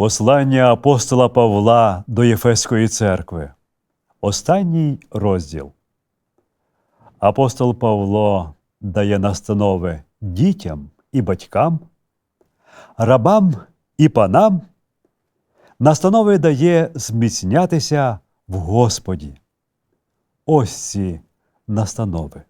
Послання апостола Павла до Єфеської церкви. Останній розділ. Апостол Павло дає настанови дітям і батькам, рабам і панам. Настанови дає зміцнятися в Господі. Ось ці настанови.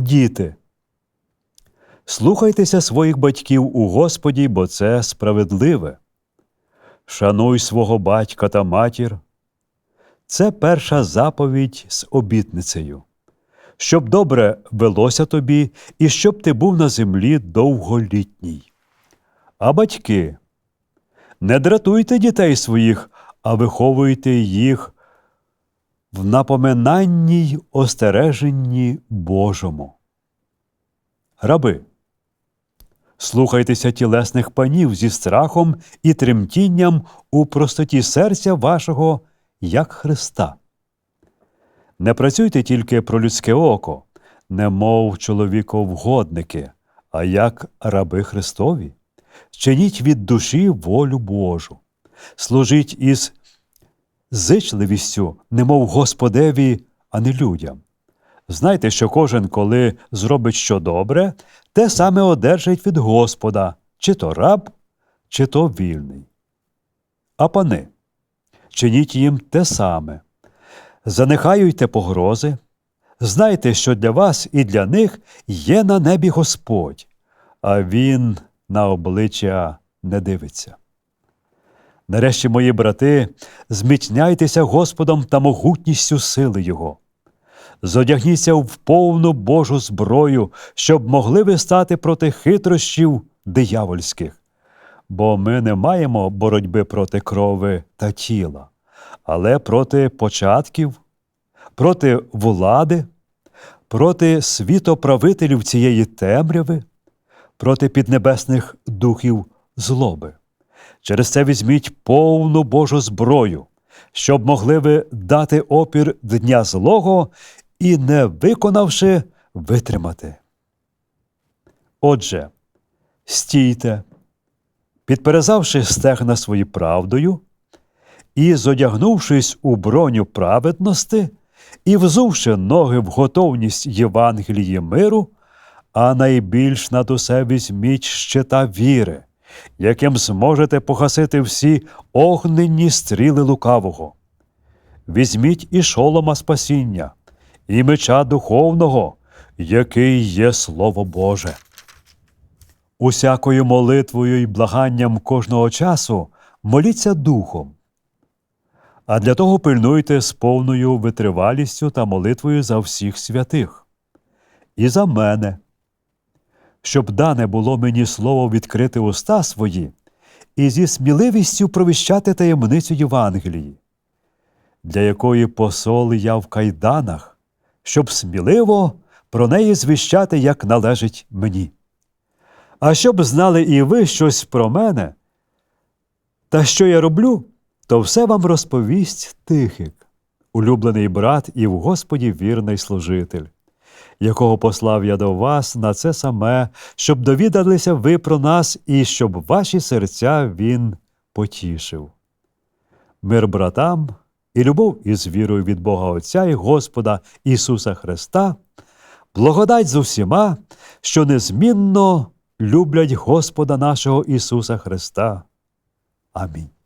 Діти. Слухайтеся своїх батьків у Господі, бо це справедливе. Шануй свого батька та матір. Це перша заповідь з обітницею, щоб добре велося тобі і щоб ти був на землі довголітній. А батьки, не дратуйте дітей своїх, а виховуйте їх в напоминанні й остереженні Божому. Раби, слухайтеся тілесних панів зі страхом і тремтінням у простоті серця вашого, як Христа. Не працюйте тільки про людське око, немов чоловіковгодники, а як раби Христові. Чиніть від душі волю Божу, служіть із зичливістю, немов Господеві, а не людям. Знайте, що кожен, коли зробить що добре, те саме одержить від Господа, чи то раб, чи то вільний. А пани, чиніть їм те саме. Занехаюйте погрози, знайте, що для вас і для них є на небі Господь, а Він на обличчя не дивиться. Нарешті, мої брати, зміцняйтеся Господом та могутністю сили Його. Зодягніться в повну Божу зброю, щоб могли ви стати проти хитрощів диявольських. Бо ми не маємо боротьби проти крови та тіла, але проти початків, проти влади, проти світоправителів цієї темряви, проти піднебесних духів злоби. Через це візьміть повну Божу зброю, щоб могли ви дати опір дня злого і, не виконавши, витримати. Отже, стійте, підперезавши стегна свої правдою, і, зодягнувшись у броню праведності, і взувши ноги в готовність Євангелії миру, а найбільш над усе візьміть щита віри, яким зможете погасити всі огненні стріли лукавого. Візьміть і шолома спасіння, і меча духовного, який є Слово Боже. Усякою молитвою і благанням кожного часу моліться духом. А для того пильнуйте з повною витривалістю та молитвою за всіх святих, і за мене, щоб дане було мені слово відкрити уста свої і зі сміливістю провіщати таємницю Євангелії, для якої посол я в кайданах, щоб сміливо про неї звіщати, як належить мені. А щоб знали і ви щось про мене, та що я роблю, то все вам розповість Тихик, улюблений брат і в Господі вірний служитель, якого послав я до вас на це саме, щоб довідалися ви про нас і щоб ваші серця він потішив. Мир братам і любов із вірою від Бога Отця і Господа Ісуса Христа, благодать з усіма, що незмінно люблять Господа нашого Ісуса Христа. Амінь.